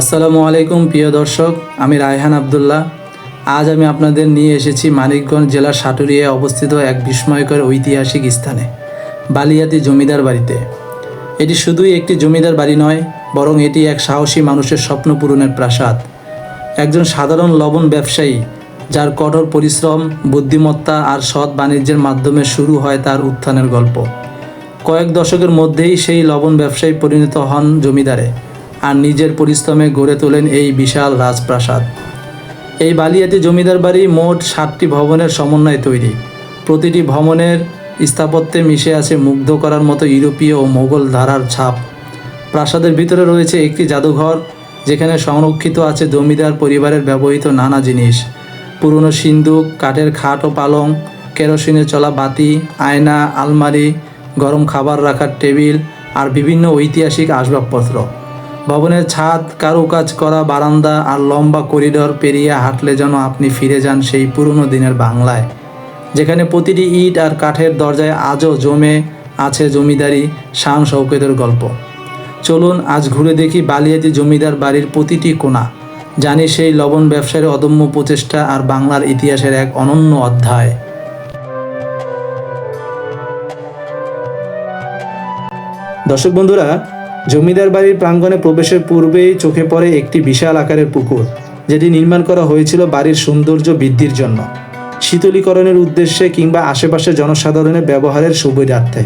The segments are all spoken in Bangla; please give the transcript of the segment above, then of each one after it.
আসসালামু আলাইকুম, প্রিয় দর্শক। আমি রায়হান আবদুল্লাহ। আজ আমি আপনাদের নিয়ে এসেছি মানিকগঞ্জ জেলার সাটুরিয়ায় অবস্থিত এক বিস্ময়কর ঐতিহাসিক স্থানে, বালিয়াতি জমিদার বাড়িতে। এটি শুধুই একটি জমিদার বাড়ি নয়, বরং এটি এক সাহসী মানুষের স্বপ্ন পূরণের প্রাসাদ। একজন সাধারণ লবণ ব্যবসায়ী, যার কঠোর পরিশ্রম, বুদ্ধিমত্তা আর সৎ বাণিজ্যের মাধ্যমে শুরু হয় তার উত্থানের গল্প। কয়েক দশকের মধ্যেই সেই লবণ ব্যবসায়ী পরিণত হন জমিদারে। আর নিজের পরিশ্রমে গড়ে তোলেন এই বিশাল রাজপ্রাসাদ। এই বালিয়াতি জমিদার বাড়ি মোট সাতটি ভবনের সমন্বয়ে তৈরি। প্রতিটি ভবনের স্থাপত্যে মিশে আছে মুগ্ধ করার মতো ইউরোপীয় ও মোগল ধারার ছাপ। প্রাসাদের ভিতরে রয়েছে একটি জাদুঘর, যেখানে সংরক্ষিত আছে জমিদার পরিবারের ব্যবহৃত নানা জিনিস। পুরনো সিন্দুক, কাঠের খাট ও পালং, কেরোসিনে চলা বাতি, আয়না, আলমারি, গরম খাবার রাখার টেবিল আর বিভিন্ন ঐতিহাসিক আসবাবপত্র। ভবনের ছাদ, কারুকাজ করা, বারান্দা আর লম্বা করিডর পেরিয়ে হাঁটলে যেন আপনি ফিরে যান সেই পুরনো দিনের বাংলায়। যেখানে প্রতিটি ইট আর কাঠের দরজায় আজও জমে আছে জমিদারি শান শৌকতের গল্প। চলুন আজ ঘুরে দেখি বালিয়াতি জমিদার বাড়ির প্রতিটি কোণা। জানি সেই লবণ ব্যবসায়ের অদম্য প্রচেষ্টা আর বাংলার ইতিহাসের এক অনন্য অধ্যায়। দর্শক বন্ধুরা জমিদার বাড়ির প্রাঙ্গণে প্রবেশের পূর্বেই চোখে পড়ে একটি বিশাল আকারের পুকুর, যেটি নির্মাণ করা হয়েছিল বাড়ির সৌন্দর্য বৃদ্ধির জন্য। শীতলীকরণের উদ্দেশ্যে কিংবা আশেপাশে জনসাধারণের ব্যবহারের সুবিধার্থে।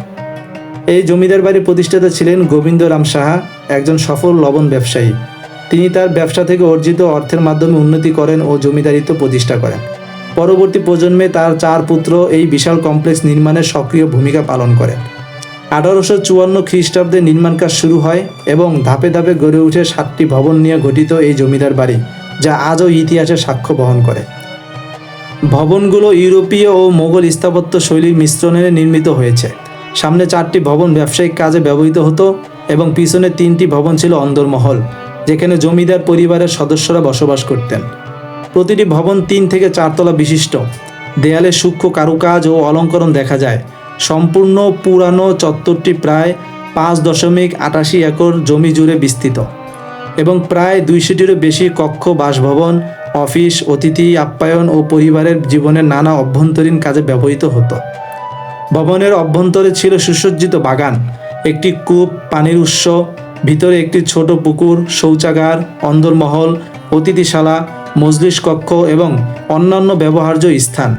এই জমিদার বাড়ির প্রতিষ্ঠাতা ছিলেন গোবিন্দ রাম সাহা, একজন সফল লবণ ব্যবসায়ী। তিনি তার ব্যবসা থেকে অর্জিত অর্থের মাধ্যমে উন্নতি করেন ও জমিদারিত্ব প্রতিষ্ঠা করেন। পরবর্তী প্রজন্মে তার চার পুত্র এই বিশাল কমপ্লেক্স নির্মাণে সক্রিয় ভূমিকা পালন করেন। আঠারোশো চুয়ান্ন খ্রিস্টাব্দে নির্মাণ কাজ শুরু হয় এবং ধাপে ধাপে গড়ে উঠে সাতটি ভবন নিয়ে গঠিত এই জমিদার বাড়ি, যা আজও ইতিহাসে সাক্ষ্য বহন করে। ভবনগুলো ইউরোপীয় ও মোগল স্থাপত্য শৈলীর মিশ্রণে নির্মিত হয়েছে। সামনে চারটি ভবন ব্যবসায়িক কাজে ব্যবহৃত হতো এবং পিছনে তিনটি ভবন ছিল অন্দরমহল, যেখানে জমিদার পরিবারের সদস্যরা বসবাস করতেন। প্রতিটি ভবন তিন থেকে চারতলা বিশিষ্ট। দেয়ালে সূক্ষ্ম কারুকাজ ও অলঙ্করণ দেখা যায়। সম্পূর্ণ পুরানো চত্বরটি প্রায় পাঁচ দশমিক আটাশি একর জমি জুড়ে বিস্তৃত এবং প্রায় দুইশোটিরও বেশি কক্ষ, বাসভবন, অফিস, অতিথি, আপ্যায়ন ও পরিবারের জীবনের নানা অভ্যন্তরীণ কাজে ব্যবহৃত হতো। ভবনের অভ্যন্তরে ছিল সুসজ্জিত বাগান, একটি কূপ, পানির উৎস, ভিতরে একটি ছোট পুকুর, শৌচাগার, অন্দরমহল, অতিথিশালা মজলিস কক্ষ এবং অন্যান্য ব্যবহার্য স্থান।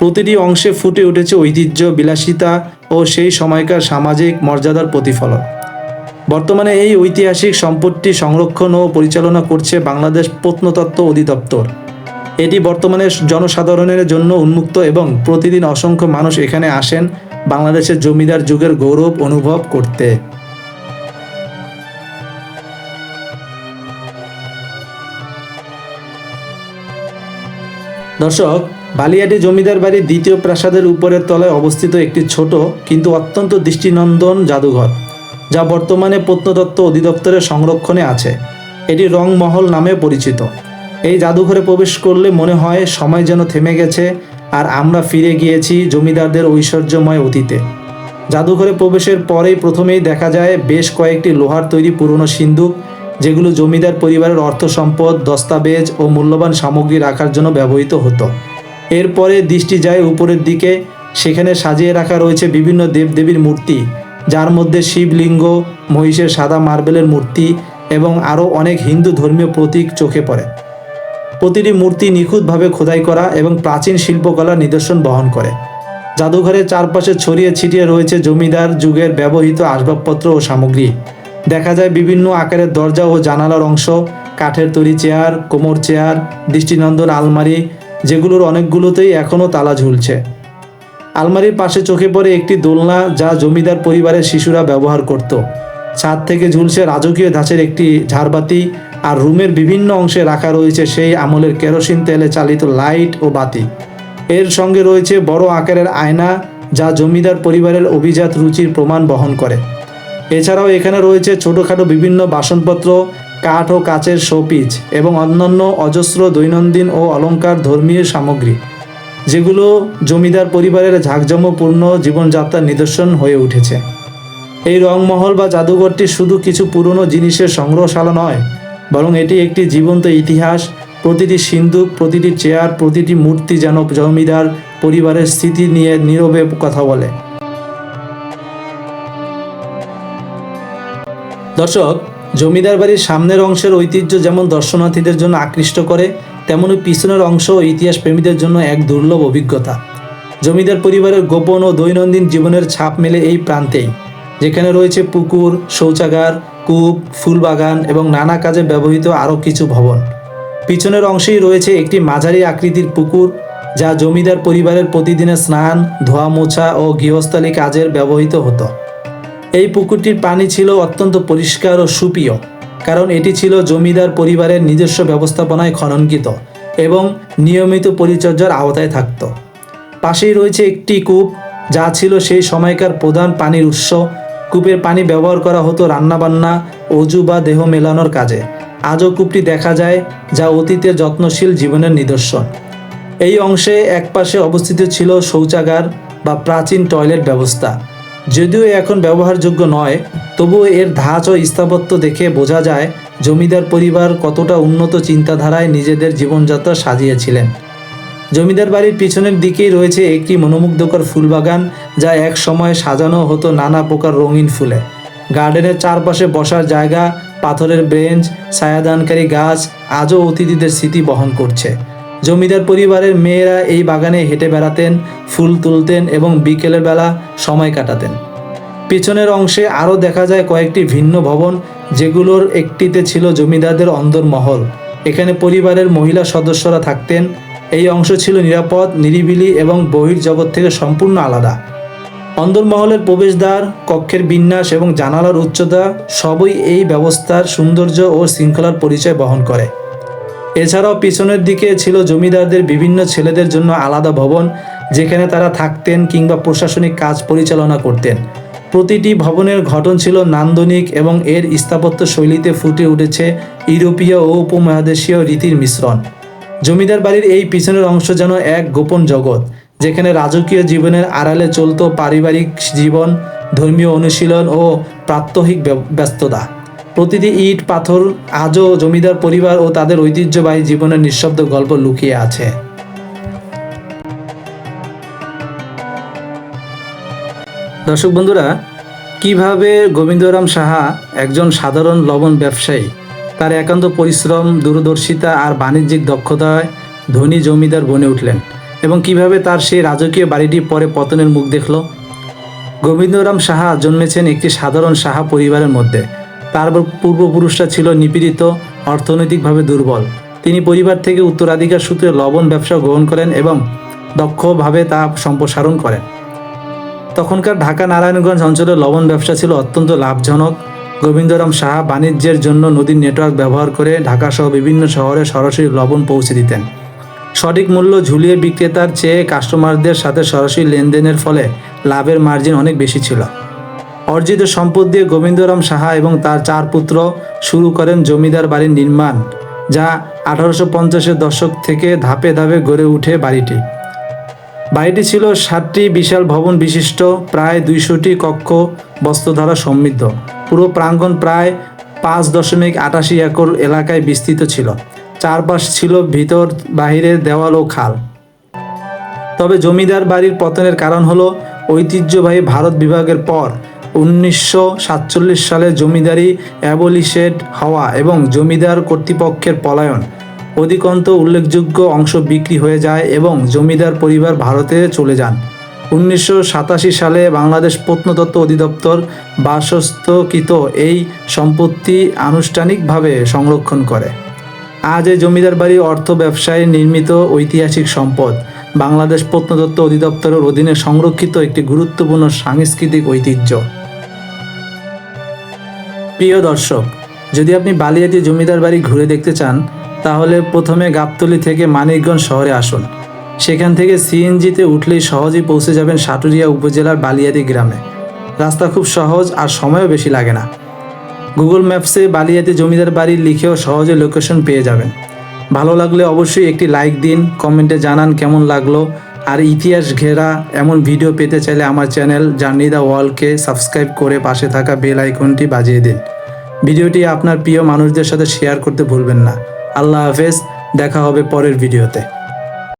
প্রতিটি অংশে ফুটে উঠেছে ঐতিহ্য, বিলাসিতা ও সেই সময়কার সামাজিক মর্যাদার প্রতিফলন। বর্তমানে এই ঐতিহাসিক সম্পদটি সংরক্ষণ ও পরিচালনা করছে বাংলাদেশ প্রত্নতত্ত্ব অধিদপ্তর। এটি বর্তমানে জনসাধারণের জন্য উন্মুক্ত এবং প্রতিদিন অসংখ্য মানুষ এখানে আসেন বাংলাদেশের জমিদার যুগের গৌরব অনুভব করতে। দর্শক বালিয়াটি জমিদার বাড়ির দ্বিতীয় প্রাসাদের উপরের তলায় অবস্থিত একটি ছোট কিন্তু অত্যন্ত দৃষ্টিনন্দন জাদুঘর, যা বর্তমানে প্রত্নতত্ত্ব অধিদপ্তরের সংরক্ষণে আছে। এটি রংমহল নামে পরিচিত। এই জাদুঘরে প্রবেশ করলে মনে হয় সময় যেন থেমে গেছে আর আমরা ফিরে গিয়েছি জমিদারদের ঐশ্বর্যময় অতীতে। জাদুঘরে প্রবেশের পরেই প্রথমেই দেখা যায় বেশ কয়েকটি লোহার তৈরি পুরনো সিন্দুক, যেগুলো জমিদার পরিবারের অর্থ সম্পদ, দস্তাবেজ ও মূল্যবান সামগ্রী রাখার জন্য ব্যবহৃত হতো। এরপরে দৃষ্টি যায় উপরের দিকে, সেখানে সাজিয়ে রাখা রয়েছে বিভিন্ন দেবদেবীর মূর্তি, যার মধ্যে শিবলিঙ্গ, মহিষের সাদা মার্বেলের মূর্তি এবং আরও অনেক হিন্দু ধর্মীয় প্রতীক চোখে পড়ে। প্রতিটি মূর্তি নিখুঁতভাবে খোদাই করা এবং প্রাচীন শিল্পকলার নিদর্শন বহন করে। জাদুঘরের চারপাশে ছড়িয়ে ছিটিয়ে রয়েছে জমিদার যুগের ব্যবহৃত আসবাবপত্র ও সামগ্রী। দেখা যায় বিভিন্ন আকারের দরজা ও জানালার অংশ, কাঠের তৈরি চেয়ার, কোমর চেয়ার, দৃষ্টিনন্দন আলমারি যেগুলোর অনেকগুলোতেই এখনও তালা ঝুলছে। আলমারির পাশে চোখে পড়ে একটি দোলনা যা জমিদার পরিবারের শিশুরা ব্যবহার করত। ছাদ থেকে ঝুলছে রাজকীয় ধাঁচের একটি ঝাড়বাতি আর রুমের বিভিন্ন অংশে রাখা রয়েছে সেই আমলের কেরোসিন তেলে চালিত লাইট ও বাতি। এর সঙ্গে রয়েছে বড় আকারের আয়না যা জমিদার পরিবারের অভিজাত রুচির প্রমাণ বহন করে। এছাড়াও এখানে রয়েছে ছোটোখাটো বিভিন্ন বাসনপত্র কাঠ ও কাচের শোপিচ এবং অন্যান্য অজস্র দৈনন্দিন ও অলঙ্কার ধর্মীয় সামগ্রী, যেগুলো জমিদার পরিবারের ঝাঁকজমপূর্ণ জীবনযাত্রার নিদর্শন হয়ে উঠেছে। এই রংমহল বা জাদুঘরটি শুধু কিছু পুরনো জিনিসের সংগ্রহশালা নয়, বরং এটি একটি জীবন্ত ইতিহাস, প্রতিটি সিন্ধুক প্রতিটি চেয়ার, প্রতিটি মূর্তি যেন জমিদার পরিবারের স্থিতি নিয়ে নীরবে কথা বলে। দর্শক জমিদার বাড়ির সামনের অংশের ঐতিহ্য যেমন দর্শনার্থীদের জন্য আকৃষ্ট করে, তেমনি পিছনের অংশ ইতিহাস প্রেমীদের জন্য এক দুর্লভ অভিজ্ঞতা। জমিদার পরিবারের গোপন ও দৈনন্দিন জীবনের ছাপ মেলে এই প্রান্তেই, যেখানে রয়েছে পুকুর, শৌচাগার, কূপ ফুলবাগান এবং নানা কাজে ব্যবহৃত আরও কিছু ভবন। পিছনের অংশেই রয়েছে একটি মাঝারি আকৃতির পুকুর, যা জমিদার পরিবারের প্রতিদিনের স্নান ধোয়া মোছা ও গৃহস্থালী কাজের ব্যবহৃত হতো। এই পুকুরটির পানি ছিল অত্যন্ত পরিষ্কার ও সুপীয় কারণ এটি ছিল জমিদার পরিবারের নিজস্ব ব্যবস্থাপনায় খননকৃত এবং নিয়মিত পরিচর্যার আওতায় থাকত। পাশেই রয়েছে একটি কূপ, যা ছিল সেই সময়কার প্রধান পানির উৎস। কূপের পানি ব্যবহার করা হতো রান্নাবান্না, অজু বা দেহ মেলানোর কাজে। আজও কূপটি দেখা যায়, যা অতীতের যত্নশীল জীবনের নিদর্শন। এই অংশে একপাশে অবস্থিত ছিল শৌচাগার বা প্রাচীন টয়লেট ব্যবস্থা। যদিও এখন ব্যবহারযোগ্য নয়, তবুও এর ধাঁচ ও স্থাপত্য দেখে বোঝা যায় জমিদার পরিবার কতটা উন্নত চিন্তাধারায় নিজেদের জীবনযাত্রা সাজিয়েছিলেন। জমিদার বাড়ির পিছনের দিকেই রয়েছে একটি মনোমুগ্ধকর ফুলবাগান, যা এক সময় সাজানো হতো নানা প্রকার রঙিন ফুলে। গার্ডেনের চারপাশে বসার জায়গা, পাথরের বেঞ্চ ছায়াদানকারী গাছ, আজও অতিথিদের স্মৃতি বহন করছে। জমিদার পরিবারের মেয়েরা এই বাগানে হেঁটে বেড়াতেন, ফুল তুলতেন এবং বিকেলের বেলা সময় কাটাতেন। পিছনের অংশে আরও দেখা যায় কয়েকটি ভিন্ন ভবন, যেগুলোর একটিতে ছিল জমিদারদের অন্দরমহল। এখানে পরিবারের মহিলা সদস্যরা থাকতেন। এই অংশ ছিল নিরাপদ, নিরিবিলি এবং বহির্জগৎ থেকে সম্পূর্ণ আলাদা। অন্দরমহলের প্রবেশদ্বার, কক্ষের বিন্যাস এবং জানালার উচ্চতা সবই এই ব্যবস্থার সৌন্দর্য ও শৃঙ্খলার পরিচয় বহন করে। এছাড়াও পিছনের দিকে ছিল জমিদারদের বিভিন্ন ছেলেদের জন্য আলাদা ভবন, যেখানে তারা থাকতেন কিংবা প্রশাসনিক কাজ পরিচালনা করতেন। প্রতিটি ভবনের ঘটন ছিল নান্দনিক এবং এর স্থাপত্য শৈলীতে ফুটে উঠেছে ইউরোপীয় ও উপমহাদেশীয় রীতির মিশ্রণ। জমিদার বাড়ির এই পিছনের অংশ যেন এক গোপন জগৎ, যেখানে রাজকীয় জীবনের আড়ালে চলত পারিবারিক জীবন, ধর্মীয় অনুশীলন ও প্রাত্যহিক ব্য- ব্যস্ততা। প্রতিটি ইট, পাথর, আজও জমিদার পরিবার ও তাদের ঐতিহ্যবাহী জীবনের নিঃশব্দ গল্প লুকিয়ে আছে। দর্শক বন্ধুরা, কীভাবে গোবিন্দরাম সাহা একজন সাধারণ লবণ ব্যবসায়ী, তার একান্ত পরিশ্রম, দূরদর্শিতা আর বাণিজ্যিক দক্ষতায় ধনী জমিদার বনে উঠলেন এবং কীভাবে তার সেই রাজকীয় বাড়িটি পরে পতনের মুখ দেখল? গোবিন্দরাম সাহা জন্মেছেন একটি সাধারণ সাহা পরিবারের মধ্যে। তার পূর্বপুরুষরা ছিল নিপীড়িত, অর্থনৈতিকভাবে দুর্বল। তিনি পরিবার থেকে উত্তরাধিকার সূত্রে লবণ ব্যবসা গ্রহণ করেন এবং দক্ষভাবে তা সম্প্রসারণ করেন। তখনকার ঢাকা নারায়ণগঞ্জ অঞ্চলে লবণ ব্যবসা ছিল অত্যন্ত লাভজনক। গোবিন্দরাম সাহা বাণিজ্যের জন্য নদীর নেটওয়ার্ক ব্যবহার করে ঢাকা সহ বিভিন্ন শহরে সরাসরি লবণ পৌঁছে দিতেন। সঠিক মূল্য ঝুলিয়ে বিক্রেতার চেয়ে কাস্টমারদের সাথে সরাসরি লেনদেনের ফলে লাভের মার্জিন অনেক বেশি ছিল। অর্জিত সম্পদ দিয়ে গোবিন্দরাম সাহা এবং তার চার পুত্র শুরু করেন জমিদার বাড়ির নির্মাণ, যা আঠারোশো পঞ্চাশের দশক থেকে ধাপে ধাপে গড়ে উঠে বাড়িটি। বাড়িটি ছিল সাতটি বিশাল ভবন বিশিষ্ট, প্রায় দুইশোটি কক্ষ, বস্ত্রধারা সমৃদ্ধ। পুরো প্রাঙ্গণ প্রায় পাঁচ দশমিক আটাশি একর এলাকায় বিস্তৃত ছিল। চারপাশ ছিল ভিতর, বাহিরের দেওয়াল ও খাল। তবে জমিদার বাড়ির পতনের কারণ হলো ঐতিহ্যবাহী ভারত বিভাগের পর উনিশশো সাতচল্লিশ সালে জমিদারি অ্যাবলিশেড হওয়া এবং জমিদার কর্তৃপক্ষের পলায়ন। অধিকন্ত উল্লেখযোগ্য অংশ বিক্রি হয়ে যায় এবং জমিদার পরিবার ভারতে চলে যান। উনিশশো সাতাশি সালে বাংলাদেশ প্রত্নতত্ত্ব অধিদপ্তর বাসস্থকৃত এই সম্পত্তি আনুষ্ঠানিকভাবে সংরক্ষণ করে। আজ এই জমিদার বাড়ি অর্থ ব্যবসায় নির্মিত ঐতিহাসিক সম্পদ। বাংলাদেশ প্রত্নতত্ত্ব অধিদপ্তরের অধীনে সংরক্ষিত একটি গুরুত্বপূর্ণ সাংস্কৃতিক ঐতিহ্য। প্রিয় দর্শক, যদি আপনি বালিয়াতি জমিদার বাড়ি ঘুরে দেখতে চান, তাহলে প্রথমে গাবতলি থেকে মানিকগঞ্জ শহরে আসুন। সেখান থেকে সিএনজিতে উঠলেই সহজেই পৌঁছে যাবেন সাটুরিয়া উপজেলার বালিয়াতি গ্রামে। রাস্তা খুব সহজ আর সময়ও বেশি লাগে না। গুগল ম্যাপসে বালিয়াতি জমিদার বাড়ি লিখেও সহজে লোকেশন পেয়ে যাবেন। ভালো লাগলে অবশ্যই একটি লাইক দিন, কমেন্টে জানান কেমন লাগল আর ইতিহাস ঘেরা এমন ভিডিও পেতে চাইলে আমার চ্যানেল জার্নি দ্য ওয়ার্ল্ডকে সাবস্ক্রাইব করে পাশে থাকা বেল আইকনটি বাজিয়ে দিন। ভিডিওটি আপনার প্রিয় মানুষদের সাথে শেয়ার করতে ভুলবেন না। আল্লাহ হাফেজ, দেখা হবে পরের ভিডিওতে।